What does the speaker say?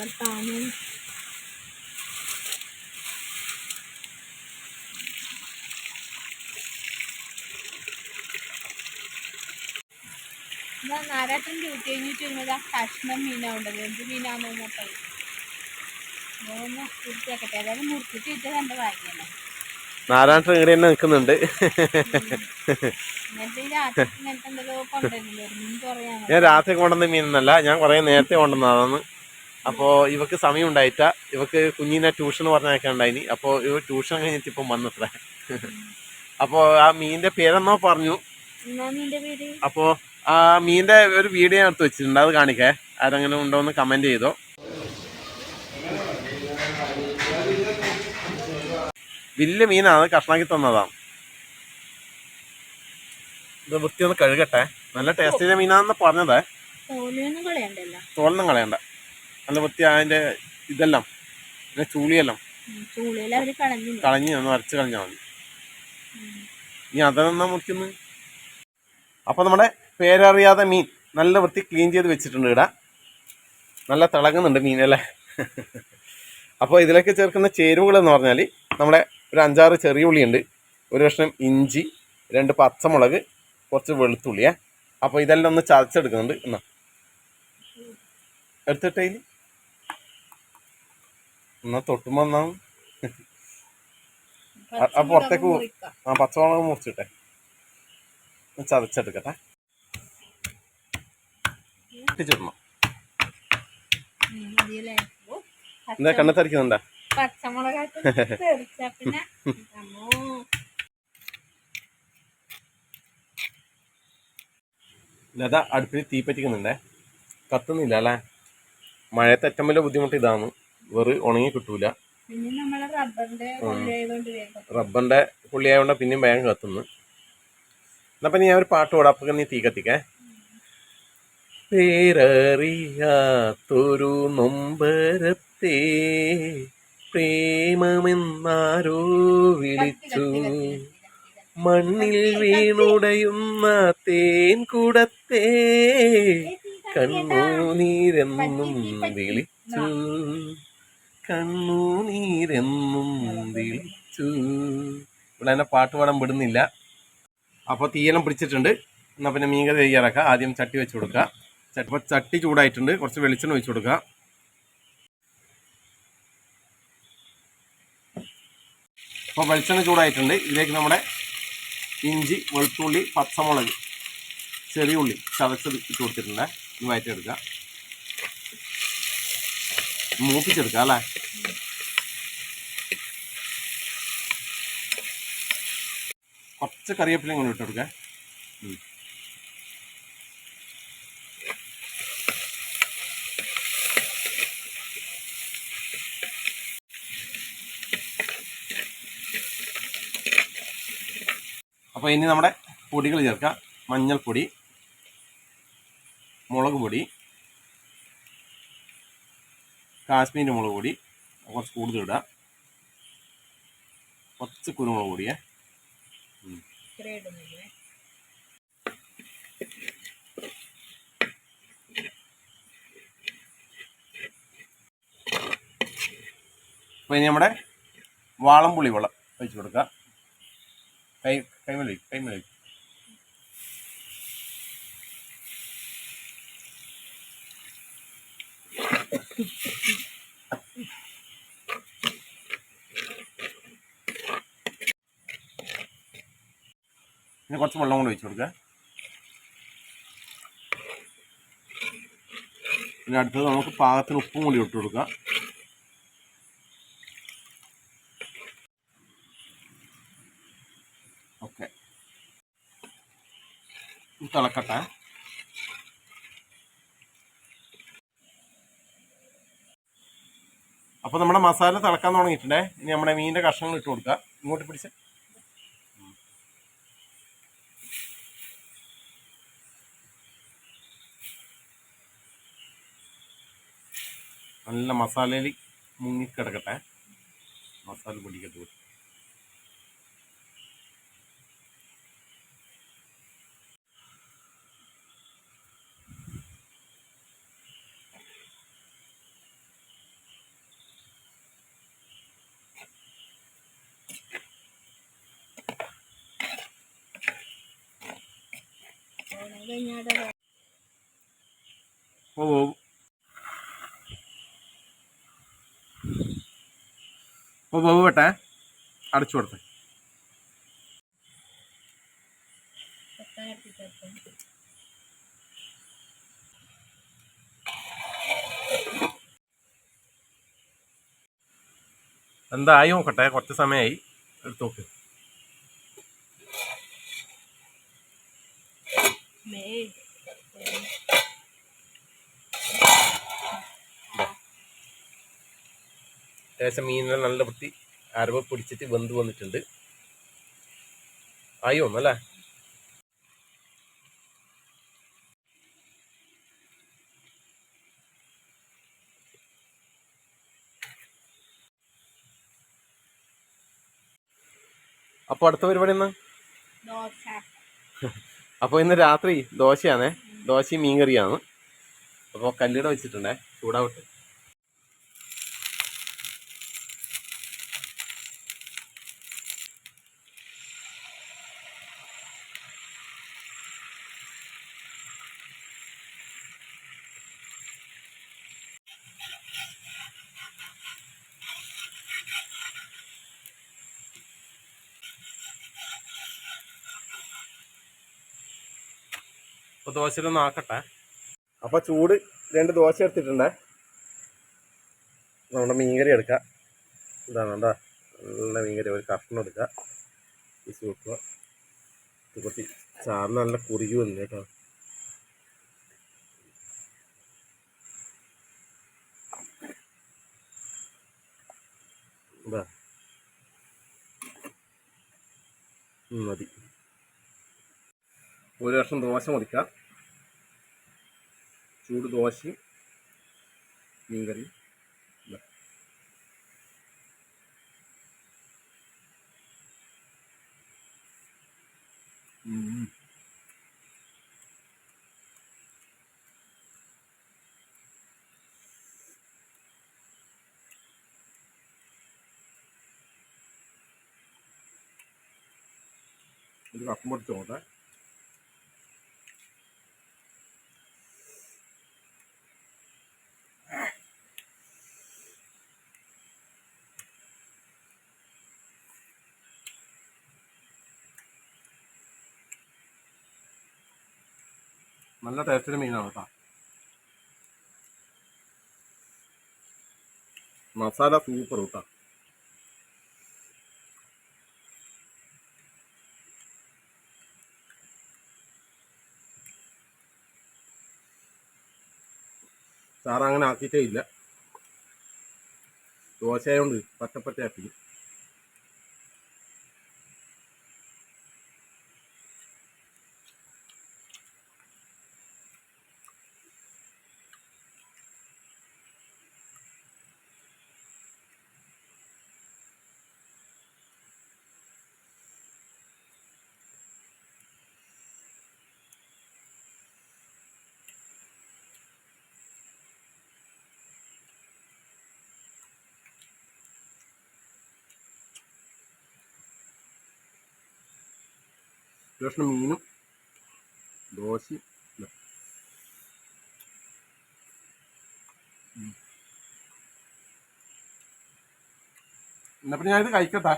ഇത്ര താനും നാരാട്ടൻ ഡ്യൂട്ടി കഴിഞ്ഞിട്ട് ഇരുന്നത് ആ കഷ്ണം മീനാവുണ്ടല്ലോ എന്ത് മീനാണെന്ന് നോക്കാം. മൂന്ന് വൃത്തിയാക്കട്ടെ. അതായത് മുറിച്ചിട്ട് ഇട്ട് കണ്ട് ഭാഗ്യല്ലേ നാരായണൻ ഇങ്ങനെ തന്നെ നിൽക്കുന്നുണ്ട്. ഞാൻ രാത്രി കൊണ്ടുവന്ന മീനൊന്നല്ല. ഞാൻ കുറേ നേരത്തെ കൊണ്ടുവന്നതാണ് അപ്പോൾ ഇവക്ക് സമയം ഉണ്ടായിട്ട ഇവക്ക് കുഞ്ഞിനെ ട്യൂഷൻ പറഞ്ഞൊക്കെ ഉണ്ടായിനി അപ്പോൾ ഇവ ട്യൂഷൻ കഴിഞ്ഞിട്ട് ഇപ്പം വന്നത്ര. അപ്പോൾ ആ മീനിന്റെ പേരെന്നോ പറഞ്ഞു? അപ്പോൾ ആ മീനിന്റെ ഒരു വീഡിയോ ഞാൻ എടുത്ത് വെച്ചിട്ടുണ്ട്. അത് കാണിക്കേ. ആരെങ്കിലും ഉണ്ടോ എന്ന് കമന്റ് ചെയ്തോ. വലിയ മീനാണ് കഷ്ണാക്കി തന്നതാണ് ഇത് വൃത്തി ഒന്ന് കഴുകട്ടെ. നല്ല ടേസ്റ്റിന്റെ മീനാണെന്ന് പറഞ്ഞതേ. തോലൊന്നും കളയണ്ട. നല്ല വൃത്തി അതിന്റെ ഇതെല്ലാം പിന്നെ ചൂളിയെല്ലാം കളഞ്ഞ്. ഒന്ന് വരച്ച് കളഞ്ഞാൽ മതി. ഇനി അതെന്നാ മുറിക്കുന്നു? അപ്പോൾ നമ്മുടെ പേരറിയാതെ മീൻ നല്ല വൃത്തി ക്ലീൻ ചെയ്ത് വെച്ചിട്ടുണ്ട് ഇവിടെ നല്ല തിളങ്ങുന്നുണ്ട് മീനല്ലേ അപ്പോൾ ഇതിലേക്ക് ചേർക്കുന്ന ചേരുവകൾ എന്ന് പറഞ്ഞാൽ നമ്മുടെ ഒരു അഞ്ചാറ് ചെറിയ ഉള്ളിയുണ്ട്. ഒരു കഷ്ണം ഇഞ്ചി രണ്ട് പച്ചമുളക് കുറച്ച് വെളുത്തുള്ളിയേ അപ്പോൾ ഇതെല്ലാം ഒന്ന് ചതച്ചെടുക്കുന്നുണ്ട്. എന്നാ? എടുത്തിട്ടേ എന്നാ തൊട്ടും എന്നാ ആ പുറത്തേക്ക് ആ പച്ചമുളക് മുറിച്ചിട്ടെ. ചതച്ചെടുക്കട്ടെ. ഇട്ടിച്ചിടണം. എന്താ കണ്ണ തരിക്കുന്നുണ്ടാ. ലത അടുപ്പിൽ തീ പറ്റിക്കുന്നുണ്ടേ. കത്തുന്നില്ല അല്ലേ? മഴയത്തെ ഏറ്റവും വലിയ ബുദ്ധിമുട്ട് ഇതാണ്. വെറ് ഉണങ്ങി കിട്ടൂല. റബ്ബറിന്റെ പുള്ളിയായോണ്ട് പിന്നെയും വേഗം കത്തുന്നു. എന്നപ്പം നീ ഞാൻ ഒരു പാട്ട് പാടാം. അപ്പൊ നീ തീ കത്തിക്കേ. പേരറിയാത്തൊരു നൊമ്പരത്തെ പ്രേമമെന്നാരോ വിളിച്ചു. മണ്ണിൽ വീണുടയുന്ന തേൻ കൂടത്തെ കണ്ണുനീരെന്നും വിളിച്ചു. കണ്ണുനീരെന്നും വിളിച്ചു ഇവിടെ എന്നെ പാട്ട് പാടാൻ വിടുന്നില്ല. അപ്പോൾ തീയനം പിടിച്ചിട്ടുണ്ട്. എന്നാൽ പിന്നെ മീൻ കറി തയ്യാറാക്കാം. ആദ്യം ചട്ടി വെച്ച് കൊടുക്കുക ചട്ടി ചട്ടി ചൂടായിട്ടുണ്ട്. കുറച്ച് വെളിച്ചെണ്ണ ഒഴിച്ച് കൊടുക്കുക അപ്പോൾ വെളിച്ചെണ്ണ ചൂടായിട്ടുണ്ട്. ഇതിലേക്ക് നമ്മുടെ ഇഞ്ചി വെളുത്തുള്ളി പച്ചമുളക് ചെറിയ ഉള്ളി ചതച്ചത് ഇട്ട് കൊടുത്തിട്ടുണ്ട്. ഇത് വയറ്റെടുക്കുക മൂപ്പിച്ചെടുക്കുക അല്ലേ? കുറച്ച് കറിവേപ്പിലയും കൊണ്ട് ഇട്ട് കൊടുക്കുക ഉം. അപ്പോൾ ഇനി നമ്മുടെ പൊടികൾ ചേർക്കാം മഞ്ഞൾപ്പൊടി മുളക് പൊടി കാശ്മീരി മുളക് പൊടി കുറച്ച് കൂടുതൽ ഇടാം. കുറച്ച് കുരുമുളക് പൊടിയേ. അപ്പൊ ഇനി നമ്മുടെ വാളംപുളി വെള്ളം ഒഴിച്ച് കൊടുക്കുക കൈ കൈമലി കൈമലി പിന്നെ കുറച്ച് വെള്ളം കൂടി ഒഴിച്ച് കൊടുക്കുക പിന്നെ അടുത്തത് നമുക്ക് പാകത്തിന് ഉപ്പും കൂടി ഇട്ട് കൊടുക്കുക ഓക്കെ. തിളക്കട്ടെ. അപ്പോൾ നമ്മുടെ മസാല തിളക്കാൻ തുടങ്ങിയിട്ടുണ്ടേ. ഇനി നമ്മുടെ മീനിന്റെ കഷ്ണങ്ങൾ ഇട്ട് കൊടുക്കുക ഇങ്ങോട്ട് പിടിച്ച്. നല്ല മസാലയിൽ മുങ്ങിക്കിടക്കട്ടെ. മസാല പൊടിക്കട്ട് ഓ ഓ ഓ ബഹു വെട്ടെ. അടച്ചു കൊടുത്തേ. എന്തായി നോക്കട്ടെ കുറച്ച് സമയമായി എടുത്തു നോക്ക്. മേ ഏകദേശം മീനെല്ലാം നല്ല വൃത്തി അരവ് പിടിച്ചിട്ട് വെന്ത് വന്നിട്ടുണ്ട്. ആയി ഒന്നല്ലേ അപ്പോൾ അടുത്ത പരിപാടി എന്നാ? അപ്പോൾ ഇന്ന് രാത്രി ദോശയാണേ. ദോശയും മീൻകറിയാണ്. അപ്പോൾ കല്ലിട വെച്ചിട്ടുണ്ടേ. ചൂടാവട്ടെ. അപ്പോൾ ദോശയിലൊന്ന് ആക്കട്ടെ. അപ്പോൾ ചൂട് രണ്ട് ദോശ എടുത്തിട്ടുണ്ടേ. നമ്മുടെ മീൻകറി എടുക്കാം. ഇതാണ് എന്താ നല്ല മീൻകറി. ഒരു കഷ്ണം എടുക്കുക പീസ് വെക്കുക കുറച്ച് ചാറിന് നല്ല കുറുകി വന്നു കേട്ടോ. മതി. ഒരു വർഷം ദോശ മുറിക്കുക ചൂട് ദോശയും. ഉം. ഒരു കപ്പം പൊടിച്ചോട്ടെ നല്ല ടേസ്റ്റിന് മീനാണ് കേട്ടോ. മസാല സൂപ്പർ കേട്ടോ. സാറങ്ങനെ ആക്കിയിട്ടേ ഇല്ല. ദോശയായോണ്ട് പച്ചപ്പറ്റ ഒരു കഷ്ണം മീനും ദോശയും. എന്നാ പിന്നെ ഞാനിത് കഴിക്കട്ടെ